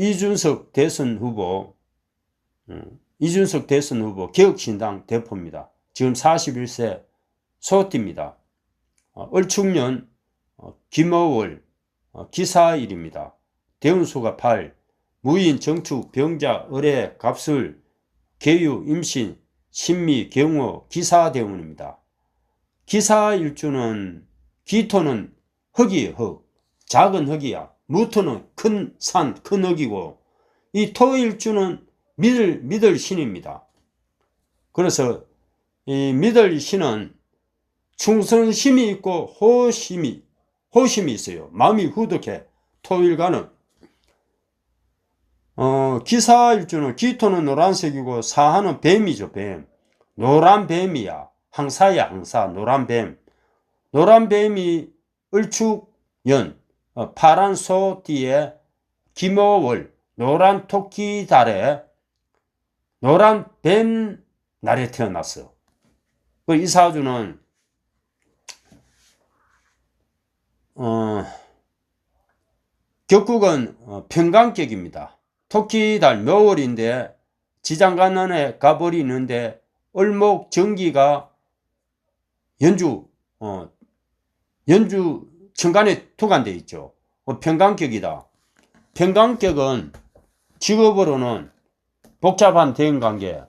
이준석 대선 후보, 음, 이준석 대선 후보 개혁신당 대표입니다. 지금 41세 소띠입니다. 어, 을축년 어, 김어월 어, 기사일입니다. 대운수가 8, 무인, 정축, 병자, 의뢰, 갑술, 계유, 임신, 신미, 경호, 기사 대운입니다. 기사 일주는 기토는 흙이에요, 흙. 작은 흙이야. 무토는 큰 산, 큰 흙이고 이 토일주는 믿을 믿을 신입니다. 그래서 이 믿을 신은 충성심이 있고 호심이 호심이 있어요. 마음이 후덕해. 토일가는 어, 기사일주는 기토는 노란색이고 사하는 뱀이죠, 뱀. 노란 뱀이야. 항사야, 항사. 노란 뱀. 노란 뱀이 을축연, 어, 파란 소띠에 김어월, 노란 토끼 달에 노란 뱀 날에 태어났어. 그 이사주는 어, 격국은 어, 평강격입니다. 토끼달 묘월인데 지장간난에 가버리는데 을목 정기가 연주 어, 연주 천간에 투간돼 있죠. 어, 평강격이다. 평강격은 직업으로는 복잡한 대인관계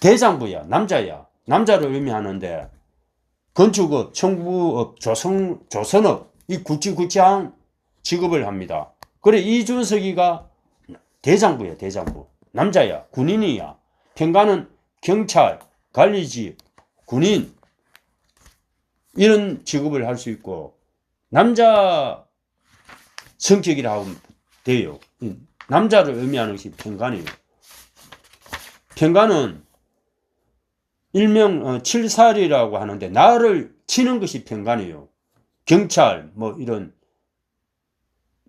대장부야 남자야 남자를 의미하는데 건축업, 청부업, 조선, 조선업 이 굵직굵직한 직업을 합니다. 그래 이준석이가 대장부야 대장부 남자야 군인이야 평가는 경찰, 관리직, 군인 이런 직업을 할 수 있고 남자 성격이라 하면 돼요. 남자를 의미하는 것이 평간이에요. 평간은 일명 어, 칠살이라고 하는데 나를 치는 것이 평간이에요. 경찰 뭐 이런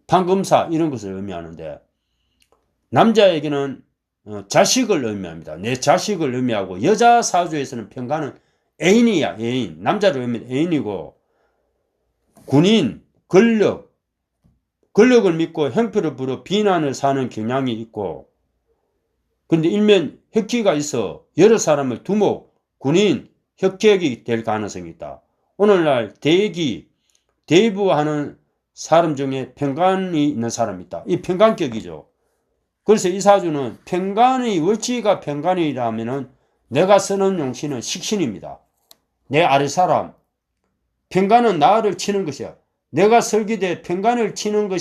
판검사 이런 것을 의미하는데 남자에게는 어, 자식을 의미합니다. 내 자식을 의미하고 여자 사주에서는 평간은 애인이야 애인 남자를 의미하는 애인이고 군인 권력 권력을 믿고 형편을 부려 비난을 사는 경향이 있고 근데 일면 혁기가 있어 여러 사람을 두목 군인 혁격이 될 가능성이 있다. 오늘날 대기 대부하는 사람 중에 평간이 있는 사람이 있다. 이 평간격이죠. 그래서 이 사주는 평간의 월지가 평간이라면은 내가 쓰는 용신은 식신입니다. 내 아래 사람. 평간은 나를 치는 것이야. 내가 설계돼 평간을 치는 것이